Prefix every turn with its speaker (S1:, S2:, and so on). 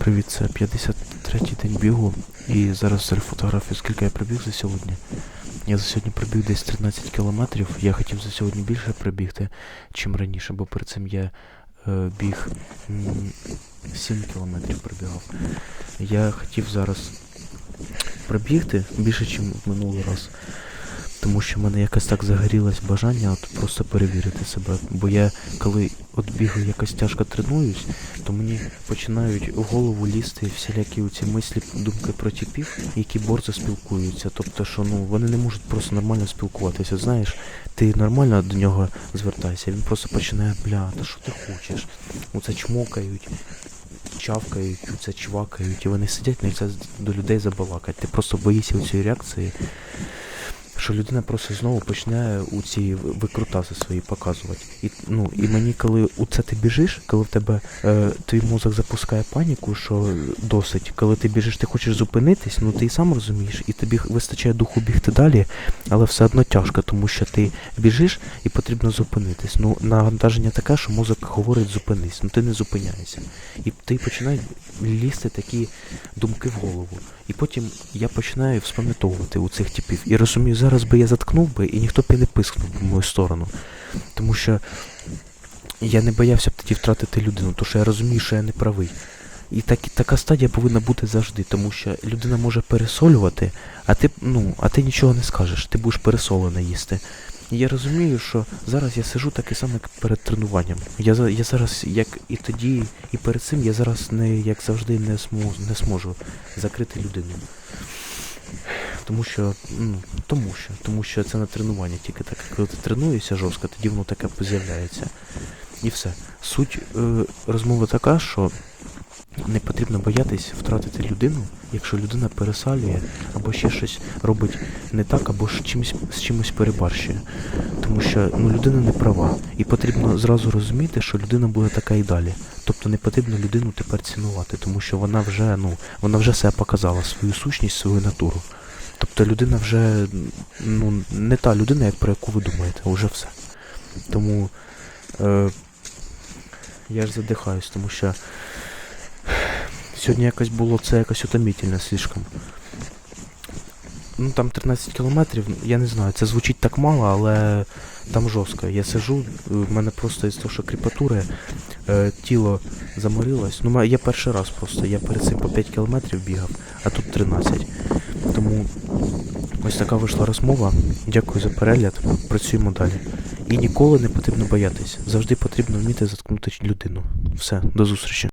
S1: Привіт, це 53-й день бігу. І зараз зараз фотографію, скільки я пробіг за сьогодні. Я за сьогодні пробіг десь 13 кілометрів. Я хотів за сьогодні більше пробігти, чим раніше, бо перед цим я е, біг 7 кілометрів пробігав. Я хотів зараз пробігти більше, ніж минулий раз. Тому що в мене якось так загорілось бажання от просто перевірити себе. Бо я коли от бігаю якось тяжко тренуюсь, то мені починають у голову лізти всілякі ці мислі, думки про типів, які борзо спілкуються. Тобто, що ну вони не можуть просто нормально спілкуватися. Знаєш, ти нормально до нього звертайся, він просто починає, бля, та що ти хочеш? Оце чмокають. Чавкають, це чвакають, і вони сидять, не це до людей забалакать. Ти просто боїшся цієї реакції, що людина просто знову почне у ці викрутаси свої показувати. І, ну, і мені, коли у це ти біжиш, коли в тебе е, твій мозок запускає паніку, що досить, коли ти біжиш, ти хочеш зупинитись, ну ти і сам розумієш, і тобі вистачає духу бігти далі, але все одно тяжко, тому що ти біжиш і потрібно зупинитись. Ну, навантаження таке, що мозок говорить зупинись, ну ти не зупиняєшся. І ти починають лізти такі думки в голову. І потім я починаю вспам'ятовувати у цих типів. І розумію, зараз би я заткнув би, і ніхто б і не пискнув в мою сторону. Тому що я не боявся б тоді втратити людину, тому що я розумію, що я не правий. І так, така стадія повинна бути завжди, тому що людина може пересолювати, а ти, ну, а ти нічого не скажеш, ти будеш пересолене їсти. І я розумію, що зараз я сижу таке саме як перед тренуванням. Я, я зараз, як і тоді, і перед цим, я зараз не, як завжди, не, зможу, не зможу закрити людину. Тому що, ну, тому що, тому що це на тренування тільки так. Коли ти тренуєшся жорстко, тоді воно таке з'являється. І все. Суть е, розмови така, що не потрібно боятись втратити людину, якщо людина пересалює або ще щось робить не так, або ж чимось, з чимось перебарщує. Тому що ну, людина не права. І потрібно зразу розуміти, що людина буде така і далі. Тобто не потрібно людину тепер цінувати, тому що вона вже, ну, вона вже себе показала, свою сущність, свою натуру. Тобто людина вже ну, не та людина, як про яку ви думаєте, вже все. Тому е, я ж задихаюсь, тому що сьогодні якось було це якось утомительно слишком. Ну там 13 кілометрів, я не знаю, це звучить так мало, але там жорстко. Я сижу, е, в мене просто із того, що кріпатури, е, тіло заморилось. Ну, я перший раз просто, я перед цим по 5 кілометрів бігав, а тут 13. Тому ось така вийшла розмова. Дякую за перегляд. Працюємо далі. І ніколи не потрібно боятись. Завжди потрібно вміти заткнути людину. Все, до зустрічі.